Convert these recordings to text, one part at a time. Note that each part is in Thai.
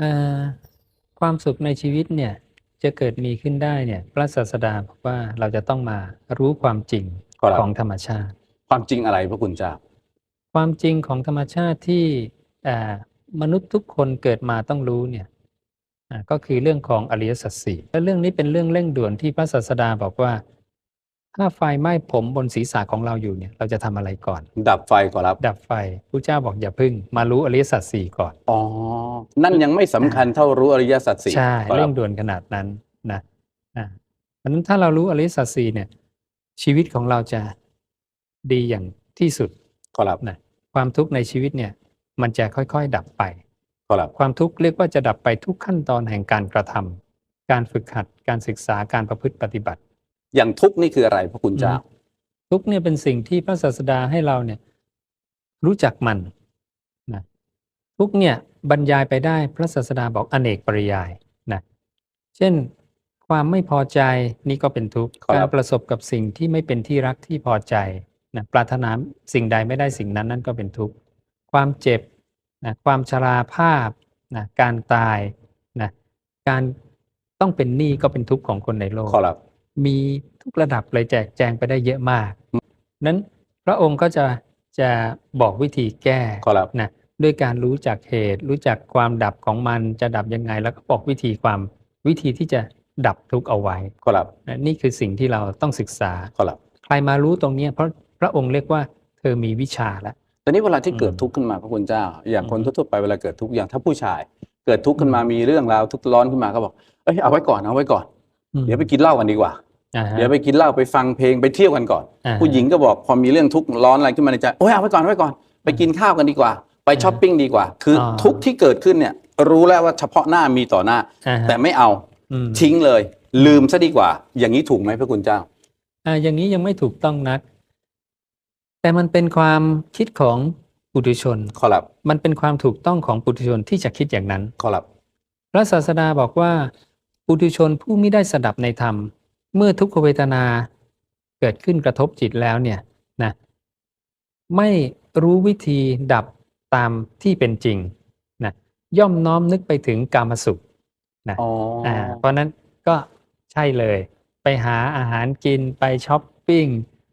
เอ่อความสุขในชีวิตเนี่ยจะเกิดมีขึ้นได้เนี่ยพระศาสดาบอกว่าเราจะต้องมารู้ความจริงครับของธรรมชาติ ความจริงอะไรพระคุณเจ้าความจริงของธรรมชาติที่อ่ามนุษย์ทุกคนเกิดมาต้องรู้เนี่ยอ่าก็คือเรื่องของอริยสัจสี่และเรื่องนี้เป็นเรื่องเร่งด่วนที่พระศาสดาบอกว่า ถ้าไฟไหม้ผมบนศีรษะของเราอยู่เนี่ยเราจะทำอะไรก่อน ดับไฟขอรับดับไฟพระเจ้าบอกอย่าพึ่ง มารู้อริยสัจสี่ก่อน อ๋อนั่นยังไม่สำคัญเท่ารู้อริยสัจสี่ใช่ขอรัเร่บงด่วนขนาดนั้นนะอ่าเพราะฉะนั้นถ้าเรารู้อริยสัจสี่เนี่ย ชีวิตของเราจะดีอย่างที่สุดขอรับนะความทุกข์ในชีวิตเนี่ยมันจะค่อยๆ ดับไปขอรับ ความทุกข์เรียกว่าจะดับไปทุกขั้นตอนแห่งการกระทำการฝึกหัดการศึกษาการประพฤติปฏิบัติ อย่างทุกข์นี่คืออะไรพระคุณเจ้า ทุกข์เนี่ยเป็นสิ่งที่พระศาสดาให้เราเนี่ย รู้จักมันนะทุกข์เนี่ยบรรยายไปได้พระศาสดาบอกอเนกปริยายนะเช่นความไม่พอใจนี่ก็เป็นทุกข์ครับการประสบกับสิ่งที่ไม่เป็นที่รักที่พอใจนะปรารถนาสิ่งใดไม่ได้สิ่งนั้นนั่นก็เป็นทุกข์ความเจ็บนะความชราภาพนะการตายนะการต้องเป็นหนี้ก็เป็นทุกข์ของคนในโลกขอรับ มีทุกระดับเลยแจกแจงไปได้เยอะมาก นั้นพระองค์ก็จะจะบอกวิธีแก้ขอรับนะด้วยการรู้จักเหตุ รู้จักความดับของมันจะดับยังไง แล้วก็บอกวิธีความวิธีที่จะดับทุกข์เอาไว้ขอรับนะนี่คือสิ่งที่เราต้องศึกษาขอรับใครมารู้ตรงเนี้ยเพราะพระองค์เรียกว่าเธอมีวิชาแล้วตอนนี้เวลาที่เกิดอืมทุกข์ขึ้นมาพระคุณเจ้า อย่างคนอืมทั่วๆไปเวลาเกิดทุกข์อย่างถ้าผู้ชาย เกิดทุกข์ขึ้นมามีเรื่องราวทุกข์ร้อนขึ้นมาก็บอกเอ้ยเอาไว้ก่อนเอาไว้ก่อน เดี๋ยวไปกินเหล้ากันดีกว่าอ่าฮะเดี๋ยวไปกินเหล้าไปฟังเพลงไปเที่ยวกันก่อนอ่าฮะผู้หญิงก็บอกพอมีเรื่องทุกข์ร้อนอะไรขึ้นมาในใจโอ้ยเอาไว้ก่อนเอาไว้ก่อน ไปกินข้าวกันดีกว่า ไปช้อปปิ้งดีกว่า คืออาทุกข์ที่เกิดขึ้นเนี่ย รู้แล้วว่าเฉพาะหน้ามีต่อหน้าอ่าฮะแต่ไม่เอาอืมทิ้งเลย ลืมซะดีกว่า อย่างนี้ถูกไหมพระคุณเจ้าอ่าอย่างนี้ยังไม่ถูกต้องนัก แต่มันเป็นความคิดของปุถุชนขอรับมันเป็นความถูกต้องของปุถุชนที่จะคิดอย่างนั้นขอรับพระศาสดาบอกว่า ปุถุชนผู้ไม่ได้สดับในธรรม เมื่อทุกขเวทนาเกิดขึ้นกระทบจิตแล้วเนี่ยนะไม่รู้วิธีดับตามที่เป็นจริงนะย่อมน้อมนึกไปถึงกามสุขนะอ๋อออ่าเพราะนั้นก็ใช่เลย ไปหาอาหารกินไปช้อปปิ้ง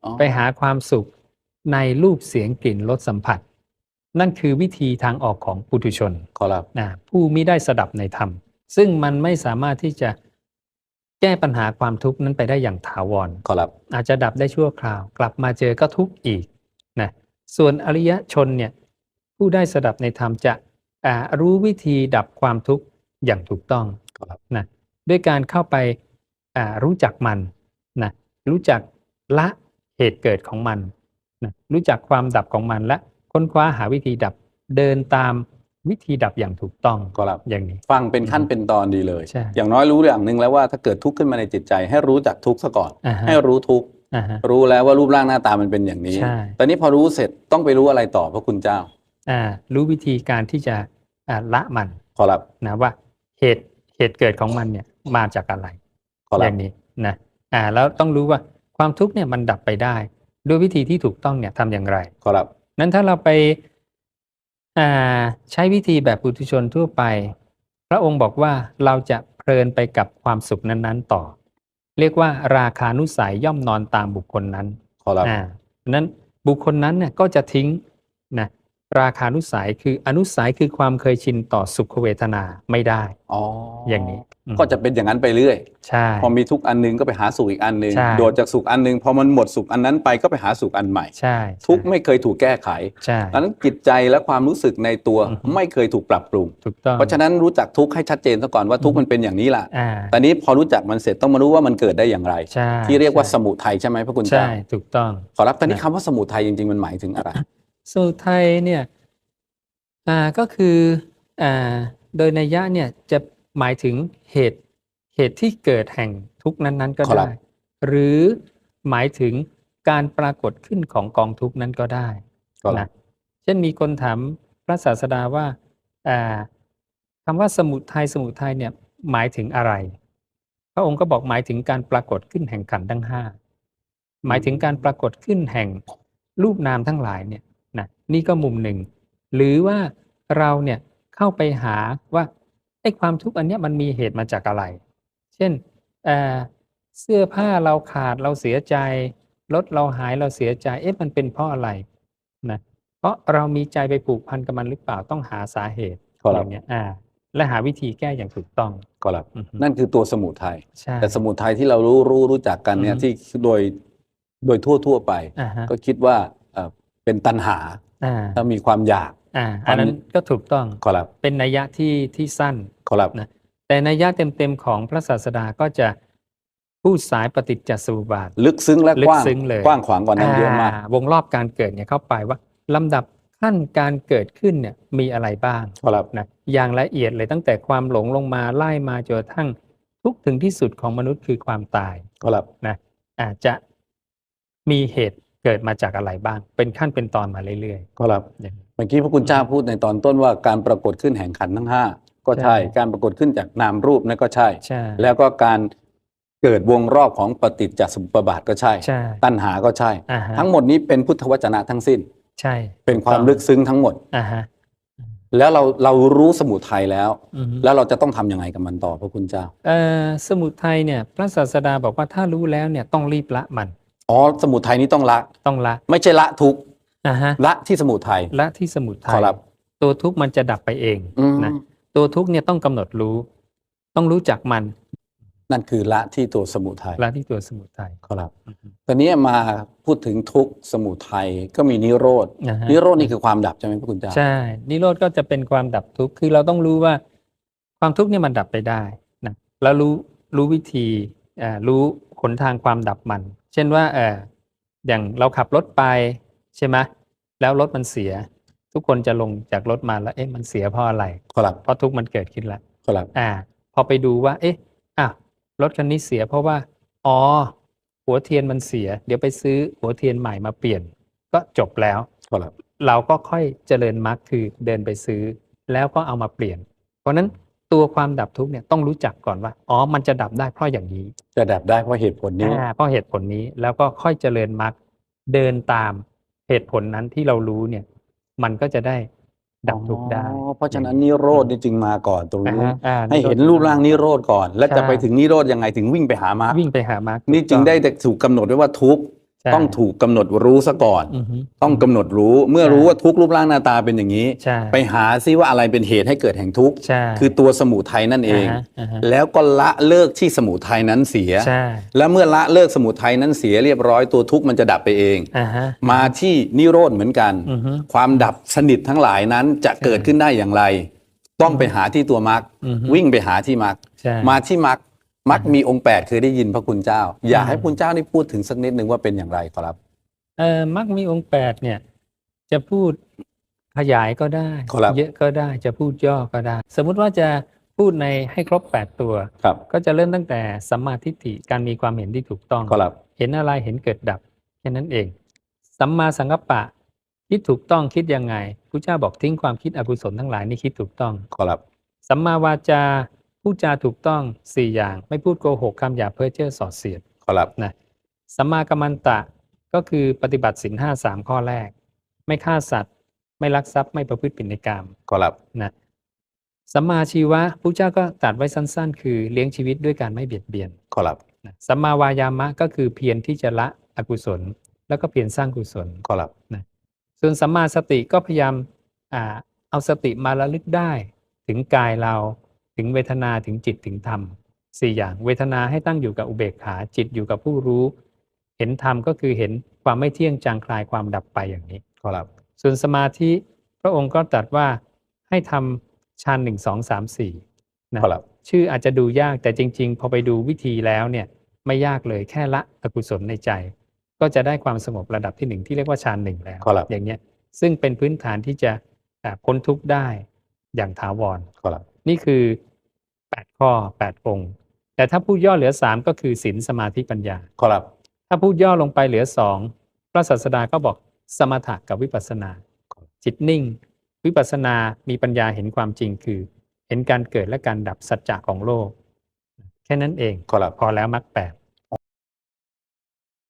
อ๋อไปหาความสุขในรูปเสียงกลิ่นรสสัมผัส นั่นคือวิธีทางออกของปุถุชนขอรับนะผู้มิได้สดับในธรรม ซึ่งมันไม่สามารถที่จะแก้ปัญหาความทุกข์นั้นไปได้อย่างถาวรขอรับอาจจะดับได้ชั่วคราว กลับมาเจอก็ทุกข์อีกนะส่วนอริยชนเนี่ยผู้ได้สดับในธรรมจะอ่ารู้วิธีดับความทุกข์อย่างถูกต้องครับนะด้วยการเข้าไปอ่ารู้จักมันนะรู้จักละเหตุเกิดของมันนะรู้จักความดับของมันและค้นคว้าหาวิธีดับเดินตาม วิธีดับอย่างถูกต้องขอรับอย่างนี้ ฟังเป็นขั้นเป็นตอนดีเลยใช่อย่างน้อยรู้อย่างหนึ่งแล้วว่าถ้าเกิดทุกข์ขึ้นมาในจิตใจ ให้รู้จักทุกข์ซะก่อนอ่าฮะให้รู้ทุกข์อ่าฮะรู้แล้วว่ารูปร่างหน้าตามันเป็นอย่างนี้ใช่ตอนนี้พอรู้เสร็จต้องไปรู้อะไรต่อพระคุณเจ้าอ่ารู้วิธีการที่จะอ่าละมันขอรับนะว่าเหตุเหตุเกิดของมันเนี่ยมาจากอะไรขออรับย่างนี้นะอ่าแล้วต้องรู้ว่าความทุกข์เนี่ยมันดับไปได้ ด้วยวิธีที่ถูกต้องเนี่ยทำอย่างไรขอรับนั้นถ้าเราไป อ่าใช้วิธีแบบปุถุชนทั่วไป พระองค์บอกว่าเราจะเพลินไปกับความสุขนั้นๆต่อ เรียกว่าราคานุสัยย่อมนอนตามบุคคลนั้นขอรับอ่าเพราะฉะนั้นบุคคลนั้นเนี่ยก็จะทิ้งนะ ราคานุสัยคืออนุสัยคือความเคยชินต่อสุขเวทนาไม่ได้ อ๋อออย่างนี้อืมก็จะเป็นอย่างนั้นไปเรื่อย ใช่ พอมีทุกข์อันหนึงก็ไปหาสุขอีกอันหนึงใช่โดดจากสุขอันหนึงพอมันหมดสุขอันนั้นไปก็ไปหาสุขอันใหม่ ใช่ ทุกข์ไม่เคยถูกแก้ไขใช่ดังนั้นจิตใจและความรู้สึกในตัวอือฮึไม่เคยถูกปรับปรุง ถูกต้อง เพราะฉะนั้นรู้จักทุกข์ให้ชัดเจนซะก่อนว่าทุกข์อือฮึมันเป็นอย่างนี้ล่ะอ่าตอนนี้พอรู้จักมันเสร็จต้องมารู้ว่ามันเกิดได้อย่างไรใช่ที่เรียกว่าสใช่มุทัยใช่ไหมพระคุณใช่เจ้าถูกต้อง ขอรับตอนนี้นะคำว่าสมุทัยจริงๆมันหมายถึงอะไร สมุทัยเนี่ยอ่าก็คืออ่าโดยนัยยะเนี่ยจะหมายถึงเหตุเหตุที่เกิดแห่งทุกข์นั้นๆ ก็ครับได้ หรือหมายถึงการปรากฏขึ้นของกองทุกข์นั้นก็ได้ขอรับนะเช่นมีคนถามพระศาสดาว่าอ่าคำว่าสมุทัยสมุทัยเนี่ยหมายถึงอะไร พระองค์ก็บอกหมายถึงการปรากฏขึ้นแห่งขันธ์ทั้งห้าหมายถึงการปรากฏขึ้นแห่งรูปนามทั้งหลายเนี่ย นะนี่ก็มุมหนึ่ง หรือว่าเราเนี่ยเข้าไปหาว่าเออ้ความทุกข์อันเนี้ยมันมีเหตุมาจากอะไร เช่นเอ่อเสื้อผ้าเราขาดเราเสียใจรถเราหายเราเสียใจเอ๊ะมันเป็นเพราะอะไรนะเพราะเรามีใจไปผูกพันกับมันหรือเปล่าต้องหาสาเหตุครับอย่างเนี้ยอ่าและหาวิธีแก้อย่างถูกต้องครับอือฮึนั่นคือตัวสมุทัยใช่แต่สมุทัยที่เรารู้รู้รู้จักกันเนี่ยอืมที่โดยโดยทั่วทั่วๆไปอ่าฮะก็คิดว่า เอ่อเป็นตัณหาอ่าถ้ามีความอยากอ่าอันนั้นก็ถูกต้องครับเป็นนัยยะที่ที่สั้นครับนะแต่นัยยะเต็มๆของพระศาสดาก็จะพูดสายปฏิจจสมุปบาท ลึกซึ้งและลึกกว้างซึ้งเลยกว้างขวางกว่านั้นเยอะมาก วงรอบการเกิดเนี่ยเข้าไปว่าลำดับขั้นการเกิดขึ้นเนี่ยมีอะไรบ้างครับนะอย่างละเอียดเลยตั้งแต่ความหลงลงมาไล่มาจนกระทั่งทุกข์ถึงที่สุดของมนุษย์คือความตายครับนะอาจจะมีเหตุ เกิดมาจากอะไรบ้าง เป็นขั้นเป็นตอนมาเรื่อยครับๆอย่างนี้เมื่อกี้พระคุณเจ้าพูดในตอนต้นว่าการปรากฏขึ้นแห่งขันธ์ทั้งห้าก็ใช่ใช่ การปรากฏขึ้นจากนามรูปนั่นก็ใช่ใช่ แล้วก็การเกิดวงรอบของปฏิจจสมุปบาทก็ใช่ใช่ตัณหาก็ใช่อ่าฮะทั้งหมดนี้เป็นพุทธวจนะทั้งสิ้น ใช่ เป็นความลึกซึ้งทั้งหมดอ่าฮะแล้วเราเรารู้สมุทัยแล้วอือฮึแล้วเราจะต้องทำยังไงกับมันต่อพระคุณเจ้า เอ่อสมุทัยเนี่ย พระศาสดาบอกว่าถ้ารู้แล้วเนี่ยต้องรีบละมัน อ๋อสมุทัยนี้ต้องละ ต้องละไม่ใช่ละทุกข์อ่าฮะละที่สมุทัยละที่สมุทัขอยรับ ตัวทุกข์มันจะดับไปเองอืม นะตัวทุกข์เนี่ยต้องกำหนดรู้ ต้องรู้จักมันนั่นคือละที่ตัวสมุทัยละที่ตัวสมุทัยครับอือฮึตอนนี้มาพูดถึงทุกข์สมุทัยก็มีนิโรธนะฮะนิโรธนี่คือความดับใช่ไหมพระคุณเจ้าใช่นิโรธก็จะเป็นความดับทุกข์คือเราต้องรู้ว่า ความทุกข์เนี่ยมันดับไปได้นะแล้วรู้รู้วิธีอ่ารู้หนทางความดับมันเช่นว่าเอออย่างเราขับรถไปใช่ไหมแล้วรถมันเสีย ทุกคนจะลงจากรถมาแล้วเอ๊ะมันเสียเพราะอะไรครับเพราะทุกข์มันเกิดขึ้นแล้วครับอ่า พอไปดูว่า เอ๊ะอะรถคันนี้เสียเพราะว่า อ๋อ หัวเทียนมันเสีย เดี๋ยวไปซื้อหัวเทียนใหม่มาเปลี่ยน ก็จบแล้วครับเราก็ค่อยเจริญมรรคคือเดินไปซื้อ แล้วก็เอามาเปลี่ยน เพราะฉะนั้น ตัวความดับทุกข์เนี่ยต้องรู้จักก่อนว่าอ๋อมันจะดับได้เพราะอย่างนี้ จะดับได้เพราะเหตุผลนี้อ่าเพราะเหตุผลนี้แล้วก็ค่อยเจริญมรรคเดินตามเหตุผลนั้นที่เรารู้เนี่ย มันก็จะได้ดับทุกข์ได้ อ๋อเพราะฉะนั้นนิโรธนี่จึงมาก่อนตรงอ่านี้ฮะอ่าให้เห็นรูปร่างนิโรธก่อน แล้วจะใช่ไปถึงนิโรธยังไงถึงวิ่งไปหามรรควิ่งไปหามรรคนี่จึงได้ถูกกำหนดไว้ว่าทุกข์ใช่ ต้องถูกกำหนดรู้ซะก่อนอือฮึต้องกำหนดรู้เมื่อใช่รู้ว่าทุกข์รูปร่างหน้าตาเป็นอย่างนี้ใช่ไปหาซิว่าอะไรเป็นเหตุให้เกิดแห่งทุกข์ใช่คือตัวสมุทัยนั่นเองาฮะาฮะแล้วก็ละเลิกที่สมุทัยนั้นเสียใช่แล้วเมื่อละเลิกสมุทัยนั้นเสียเรียบร้อยตัวทุกข์มันจะดับไปเองอ่าฮะมาที่นิโรธเหมือนกันอือฮึความดับสนิททั้งหลายนั้นจะเกิดขึ้นได้อย่างไร ต้องไปหาที่ตัวมรรคอือฮึวิ่งไปหาที่มรรคใช่มาที่มรรค มรรคมีองค์แปดเคยได้ยินพระคุณเจ้า อยากอืมให้คุณเจ้าได้พูดถึงสักนิดหนึ่งว่าเป็นอย่างไรครับเอ่อมักมีองค์แปดเนี่ย จะพูดขยายก็ได้ครับเยอะก็ได้จะพูดย่อก็ได้ สมมุติว่าจะพูดในให้ครบแปดตัวครับก็จะเริ่มตั้งแต่สัมมาทิฏฐิการมีความเห็นที่ถูกต้องครับเห็นอะไรเห็นเกิดดับแค่นั้นเอง สัมมาสังกัปปะคิดถูกต้องคิดยังไงพระเจ้าบอกทิ้งความคิดอกุศลทั้งหลายนี่คิดถูกต้องครับสัมมาวาจา พูดจาถูกต้องสี่อย่าง ไม่พูดโกหกคำหยาบเพ้อเจ้อส่อเสียดครับนะสัมมากัมมันตะก็คือปฏิบัติสินห้าสามข้อแรก ไม่ฆ่าสัตว์ ไม่ลักทรัพย์ไม่ประพฤติผิดในกรรมครับนะสัมมาชีวะพระเจ้าก็ตรัดไว้สั้น ๆ คือเลี้ยงชีวิตด้วยการไม่เบียดเบียนครับนะสัมมาวายามะก็คือเพียรที่จะละอกุศล แล้วก็เพียรสร้างกุศลครับส่วนสัมมาสติก็พยายามอ่าเอาสติมาระลึกได้ถึงกายเรา ถึงเวทนาถึงจิตถึงธรรมสี่อย่างเวทนาให้ตั้งอยู่กับอุเบกขาจิตอยู่กับผู้รู้ เห็นธรรมก็คือเห็นความไม่เที่ยงจางคลายความดับไปอย่างนี้ครับส่วนสมาธิพระองค์ก็ตรัสว่าให้ทำฌานหนึ่งสองสามสี่นะครับชื่ออาจจะดูยากแต่จริง ๆ พอไปดูวิธีแล้วเนี่ยไม่ยากเลยแค่ละอกุศลในใจ ก็จะได้ความสงบระดับที่หนึ่งที่เรียกว่าฌานหนึ่งแล้วครับอย่างเนี้ยซึ่งเป็นพื้นฐานที่จะอ่าพ้นทุกข์ได้อย่างถาวรครับนี่คือ 8 ข้อ 8 องค์ แต่ถ้าพูดย่อเหลือ 3 ก็คือศีลสมาธิปัญญา ครับ ถ้าพูดย่อลงไปเหลือ 2 พระศาสดาก็บอกสมถะกับวิปัสสนา จิตนิ่ง วิปัสสนามีปัญญาเห็นความจริงคือ เห็นการเกิดและการดับสัจจะของโลก แค่นั้นเองครับพอแล้วมรรคแปด